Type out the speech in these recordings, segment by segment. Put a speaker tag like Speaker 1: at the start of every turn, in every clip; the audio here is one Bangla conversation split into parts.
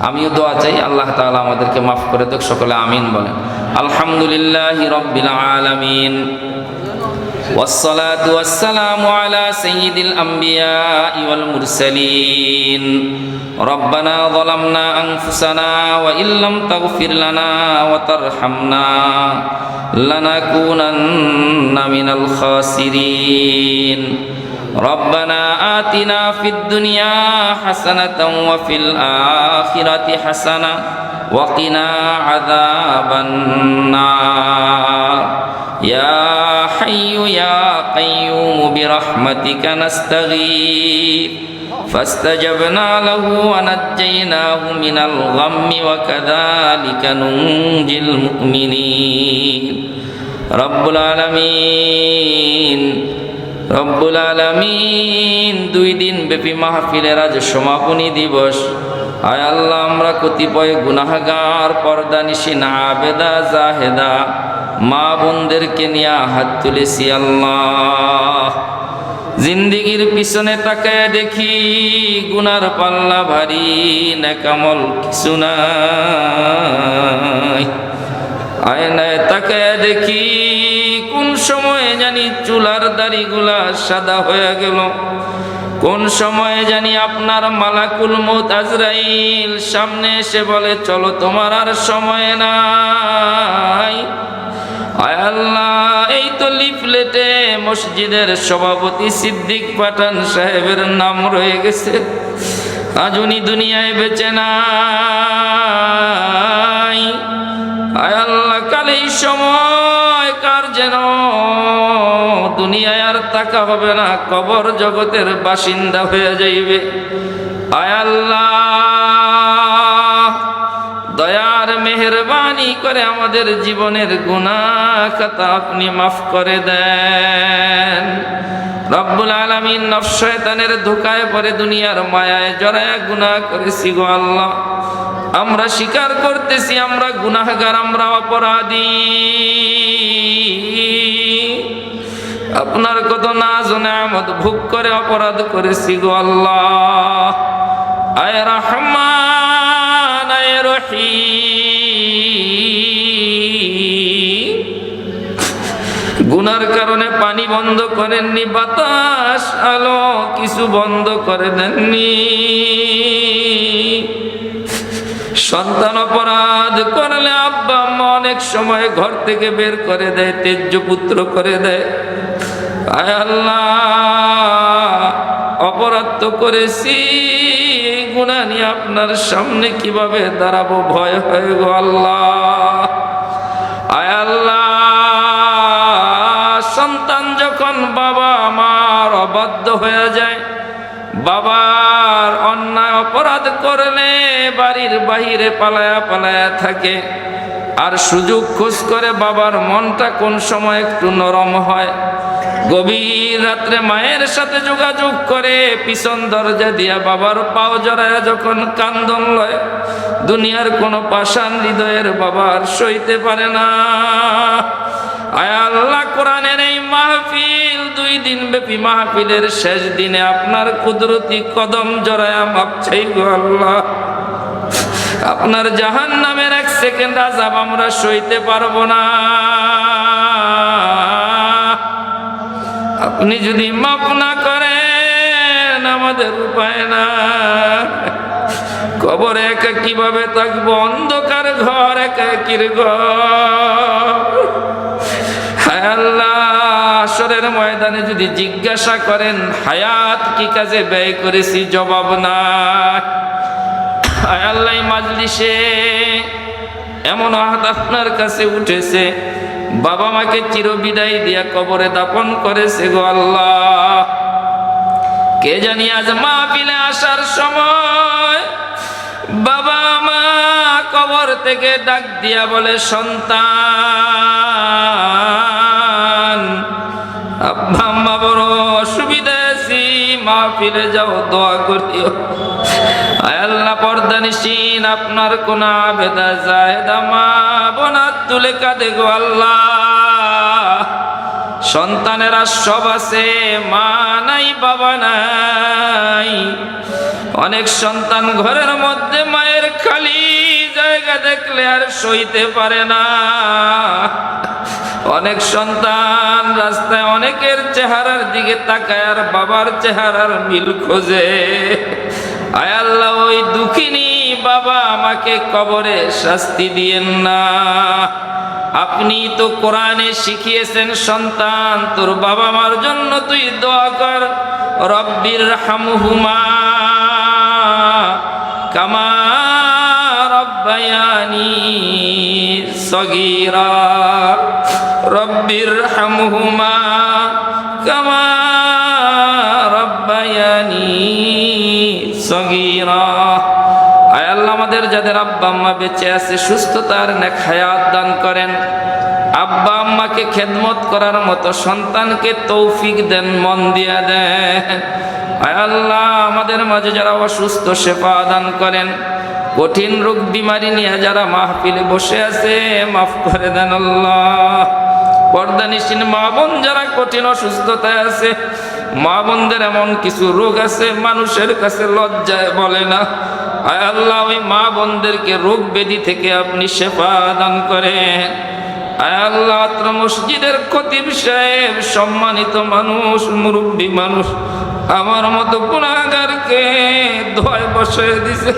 Speaker 1: আমিও দোয়া চাই, আল্লাহ তাআলা আমাদেরকে মাফ করে দেখ সকলে আমিন বলেন। আলহামদুলিল্লাহ রব্বিল আলামিন। والصلاة والسلام على سيد الأنبياء والمرسلين ربنا ظلمنا أنفسنا وإن لم تغفر لنا وترحمنا لنكونن من الخاسرين ربنا آتنا في الدنيا حسنة وفي الآخرة حسنة وقنا عذاب النار يا حي يا قيوم برحمتك نستغيث فاستجبنا له ونجيناه من الغم وكذلك ننجي المؤمنين رب العالمين রব্বুল আলামিন দুই দিন ব্যাপী মাহফিলের আজ সমাপনী দিবস আয় আল্লাহ আমরা কতিপয় গুনাহগার পর্দানিশি না আবেদা জাহেদা মা বোনদেরকে নিয়ে হাত তুলেছি আল্লাহ। জিন্দিগির পিছনে তাকায় দেখি গুনার পাল্লা ভারী নেকামল কিছু নাই। আয়নায় তাকায় দেখি কোন সময়ে জানি চুলার দাড়িগুলা সাদা হয়ে গেল। কোন সময়ে জানি আপনার মালাকুল মৌত আজরাইল সামনে এসে বলে, চলো, তোমার আর সময় নাই। আল্লাহ, এই তো লিফলেটে মসজিদের সভাপতি সিদ্দিক পাঠান সাহেবের নাম রয়ে গেছে। আজ উনি দুনিয়ায় বেঁচে নাই। আল্লাহ, কাল এই সময় কার যেন দুনিয়ায় আর তাকা হবে না, কবর জগতের বাসিন্দা হয়ে যাইবে। আয় মেহরবানি করে আমাদের জীবনের গুণা খাতা আপনি মাফ করে দেন। রব্বুল আলমিন নফশয়তানের ধোকায় পরে দুনিয়ার মায়ায় জড়ায় গুনাহ করেছি গো আল্লাহ। আমরা স্বীকার করতেছি আমরা গুনাহগার, আমরা অপরাধী। আপনার কত না জনামত ভোগ করে অপরাধ করেছি গো আল্লাহ। আয় রহমান। গুনার কারণে পানি বন্ধ করেননি, বাতাস, আলো কিছু বন্ধ করে দেননি। সন্তান অপরাধ করলে আব্বা আম্মা অনেক সময় ঘর থেকে বের করে দেয় তেজ্য পুত্র করে দেয়। আয় আল্লাহ, অপরাধ তো করেছি। গুণা নিয়ে আপনার সামনে কীভাবে দাঁড়াবো? ভয় হয়ে গো আল্লাহ। আয় আল্লাহ। সন্তান যখন বাবা আমার অবাধ্য হয়ে যায়, বাবার অন্যায় অপরাধ করলে বাড়ির বাহিরে পালায়া পালায়া থাকে। আর সুযোগ খোঁজ করে বাবার মনটা কোন সময় একটু নরম হয়? গভীর রাত্রে মায়ের সাথে যোগাযোগ করে, পিছন দরজা দিয়া বাবার পাও জড়ায় যখন কান্দন লয়, দুনিয়ার কোনো পাষাণ হৃদয়ের বাবার সইতে পারে না। এই মাহফিল দুই দিন ব্যাপী শেষ দিনে আপনার কুদরতি কদম জড়ায়া গো আল্লাহ। আপনার জাহান নামের এক সেকেন্ড আজাব আমরা সইতে পারব না। আপনি যদি মাপ না করেন, আমাদের উপায় না। কবরে একা কীভাবে থাকব? অন্ধকার ঘর একা ঘর। হায় আসরের ময়দানে যদি জিজ্ঞাসা করেন, হায়াত কি কাজে ব্যয় করেছি? জবাব না। আল্লাহ মাজলিসে এমন হাত আপনার কাছে উঠেছে। বাবা মাকে চিরবিদায় দিয়া কবরে দাপন করেছে গো আল্লাহ। কে জানি আজ মাহফিলে আসার সময় বাবা মা কবর থেকে ডাক দিয়া বলে, সন্তান, আব্বা আম্মা বড় অসুবিধা আছি মা ফিরে যাও, দোয়া করিও। আল্লাহ, পর্দা নিশিন আপনার কোন আবেদা জায়দা মা বোনার তুলে কাঁদে গো আল্লাহ। সন্তানেরা সব আছে, মা নাই, বাবা নাই। অনেক সন্তান ঘরের মধ্যে মায়ের খালি জায়গা দেখলে আর সইতে পারে না। অনেক সন্তান রাস্তায় অনেকের চেহারার দিকে তাকায় আর বাবার চেহারার মিল খোঁজে। আয় আল্লাহ, ওই দুঃখিনী বাবা আমাকে কবরে শাস্তি দিয়েন না। আপনি তো কোরআনে শিখিয়েছেন, সন্তান, তোর বাবা মার জন্য তুই দোয়া কর, রব্বির হামহুমা কামা রব্বায়ানি সগীরা, রব্বির হামহুমা কামা যাদের আব্বা আম্মা বেঁচে আছে সুস্থতার নেক হায়াত দান করেন। আব্বা আম্মাকে খেদমত করার মতো সন্তানকে তৌফিক দেন, মন দিয়া দেন। আল্লাহ, আমাদের মাঝে যারা অসুস্থ সেবা দান করেন। কঠিন রোগ বিমারি নিয়ে যারা মাহফিলে বসে আছে, মাফ করে দেন আল্লাহ। পর্দানিসীন মা বোন যারা কঠিন অসুস্থতায় আছে, মা বোনদের এমন কিছু রোগ আছে, মানুষের কাছে লজ্জায় বলে না। আল্লাহ, ওই মা বোনদেরকে রোগ ব্যাধি থেকে আপনি সেবা দান করেন। আল্লাহ মসজিদের খতিব সাহেব, সম্মানিত মানুষ, মুরব্বী মানুষ, আমার মতো গুণাগারকে ধয় বসে দিছে।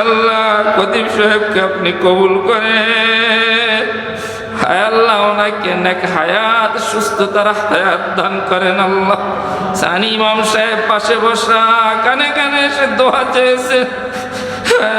Speaker 1: আল্লাহ, খতিব সাহেবকে আপনি কবুল করেন। আল্লাহ ওনাকে নেক হায়াত হায়াত করেন আল্লাহ। সানি পাশে বসা, কানে কানে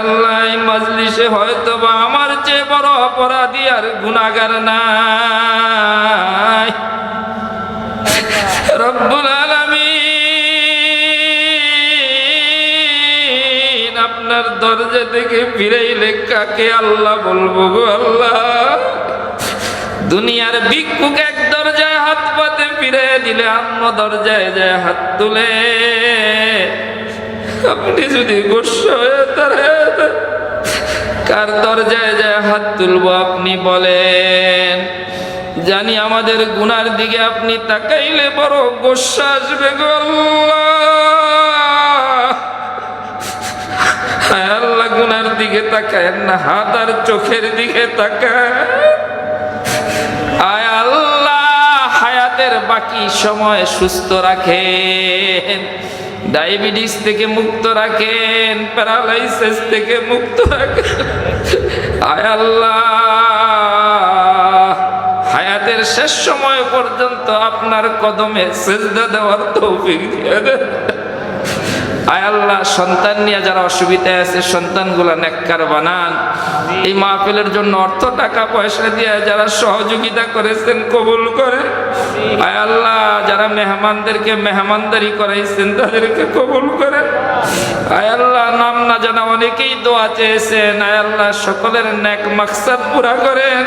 Speaker 1: আল্লাহ মজলিসে হয়তো বা আমার চেয়ে বড় অপরাধী আর গুণাগার নাই। রব্বুল আপনার দরজা থেকে ফিরাইলে কাকে আল্লাহ বলব গো আল্লাহ? দুনিয়ার ভিক্ষুক এক দরজায় হাত পাতে ফিরে দিলে অন্য দরজায় যায় হাত তুলে। আপনি যদি গোস্বা হয়ে দাঁড়ায় কার দরজায় যায় হাত তুলবো আপনি বলেন। জানি আমাদের গুনার দিকে আপনি তাকাইলে বড় গোস্বা আসবে আল্লাহ। গুনার দিকে তাকায় না, হাত আর চোখের দিকে তাকায় বাকি সময় সুস্থ রাখেন। ডায়াবেটিস থেকে মুক্ত রাখেন, প্যারালাইসিস থেকে মুক্ত রাখেন। আয় আল্লাহ, হায়াতের শেষ সময় পর্যন্ত আপনার কদমে সেজদা দেওয়ার তৌফিক দিয়ে দেন। আয় আল্লাহ, সন্তান নিয়ে যারা অসুবিধায় আছে, সন্তানগুলা নেককার বানান। এই মাহফিলের জন্য অর্থ, টাকা, পয়সা দিয়ে যারা সহযোগিতা করেছেন, কবুল করে আয় আল্লাহ, যারা মেহমানদেরকে মেহমানদারি করাইছেন, তাদেরকে কবুল করে আয় আল্লাহ, নাম না জানা অনেকেই দোয়া চেয়েছেন। আয় আল্লাহ, সকলের নেক মাকসাদ পুরা করেন।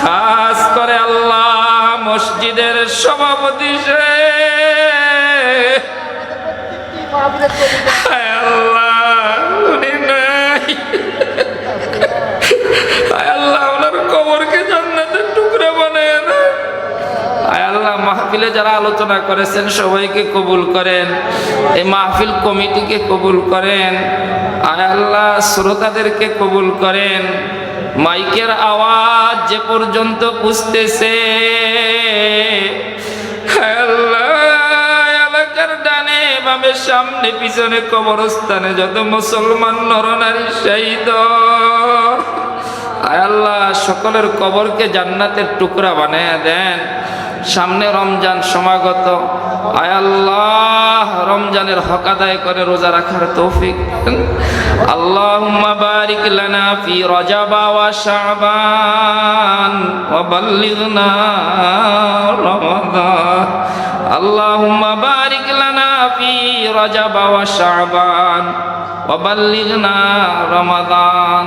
Speaker 1: খাস করে আল্লাহ, মসজিদের সভাপতি সে। মাহফিলে যারা আলোচনা করেছেন সবাইকে কবুল করেন এই মাহফিল কমিটিকে কবুল করেন। আয় আল্লাহ শ্রোতাদেরকে কবুল করেন। মাইকের আওয়াজ যে পর্যন্ত পুষতেছে বামে সামনে, পিছনে কবরস্থানে যত মুসলমান নরনারী শহীদ। আল্লাহ, সকলের কবরকে জান্নাতের টুকরা বানিয়ে দেন। সামনে রমজান সমাগত। আল্লাহ, রমজানের হক আদায় করে রোজা রাখার তৌফিক আল্লাহুম্মা বারিক লানা ফি রজাবা ওয়া শাবান ওয়া বাল্লিগনা রমাদান। আল্লাহুম্মা শাবান ওয়া বাল্লিগনা রমাদান।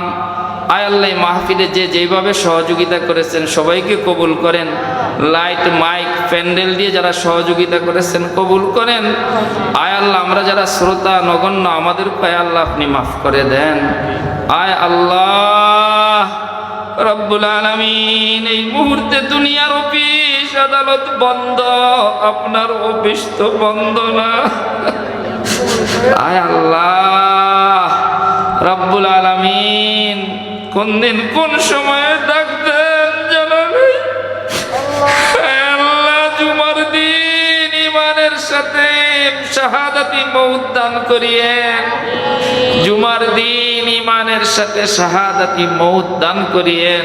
Speaker 1: আয় আল্লাহ মাহফিলে যে যেভাবে সহযোগিতা করেছেন, সবাইকে কবুল করেন। লাইট, মাইক, প্যান্ডেল দিয়ে যারা সহযোগিতা করেছেন, কবুল করেন। আয় আল্লাহ, আমরা যারা শ্রোতা, নগণ্য, আমাদের আয় আল্লাহ, আপনি মাফ করে দেন। আয় আল্লাহ, রব্বুল আলামিন, এই মুহূর্তে দুনিয়ার অফিস আদালত বন্ধ, আপনার অফিস তো বন্ধ না। আয় আল্লাহ, রব্বুল আলামিন, কোন দিন কোন সময়ে ডাকতেন জানা আল্লাহ, জুমার দিন ইমানের সাথে শাহাদাতি মৌত দান করিয়েন জুমার দিন ইমানের সাথে শাহাদাতি মৌত দান করিয়েন